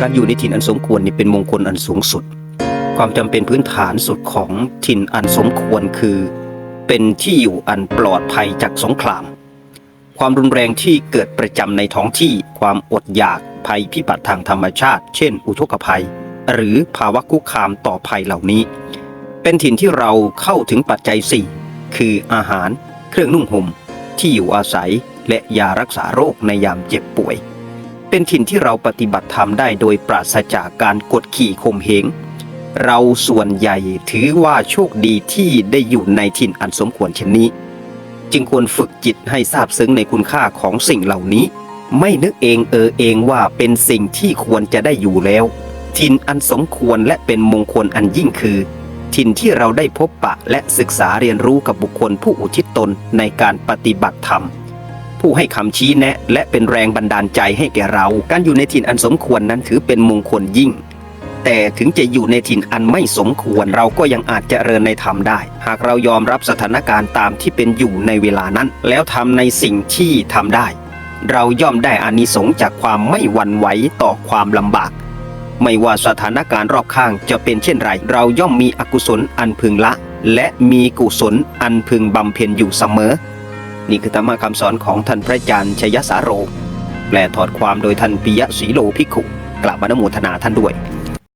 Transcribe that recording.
การอยู่ในถิ่นอันสมควรนี่เป็นมงคลอันสูงสุด ความจำเป็นพื้นฐานสุดของถิ่นอันสมควรคือ เป็นที่อยู่อันปลอดภัยจากสงคราม ความรุนแรงที่เกิดประจำในท้องที่ความอดอยากภัยพิบัติทางธรรมชาติ เช่น อุทกภัย หรือภาวะคุกคามต่อภัยเหล่านี้ เป็นถิ่นที่เราเข้าถึงปัจจัย 4 คืออาหาร เครื่องนุ่งห่มที่อยู่อาศัยและยารักษาโรคในยามเจ็บป่วย เป็นถิ่นที่เราปฏิบัติธรรมได้โดยปราศจากการกดขี่ข่มเหง เราส่วนใหญ่ถือว่าโชคดีที่ได้อยู่ในถิ่นอันสมควรเช่นนี้ จึงควรฝึกจิตให้ทราบซึ้งในคุณค่าของสิ่งเหล่านี้ ไม่นึกเองเออเองว่าเป็นสิ่งที่ควรจะได้อยู่แล้ว ถิ่นอันสมควรและเป็นมงคลอันยิ่งคือ ถิ่นที่เราได้พบปะและศึกษาเรียนรู้กับบุคคลผู้อุทิศตนในการปฏิบัติธรรม ผู้ให้คำชี้แนะ และเป็นแรงบันดาลใจให้แก่เรา การอยู่ในถิ่นอันสมควรนั้นถือเป็นมงคลยิ่ง แต่ถึงจะอยู่ในถิ่นอันไม่สมควรเราก็ยังอาจเจริญในธรรมได้ หากเรายอมรับสถานการณ์ตามที่เป็นอยู่ในเวลานั้น แล้วทำในสิ่งที่ทำได้ เราย่อมได้อานิสงส์จากความไม่หวั่นไหวต่อความลำบากไม่ว่าสถานการณ์รอบข้างจะเป็นเช่นไร เราย่อมมีอกุศลอันพึงละ และมีกุศลอันพึงบำเพ็ญอยู่เสมอ นี่คือธรรมะคำสอนของท่านพระอาจารย์ชยสาโร แปลถอดความโดยท่านปิยะศรีโลภิกขุกราบอนโมทนาท่านด้วย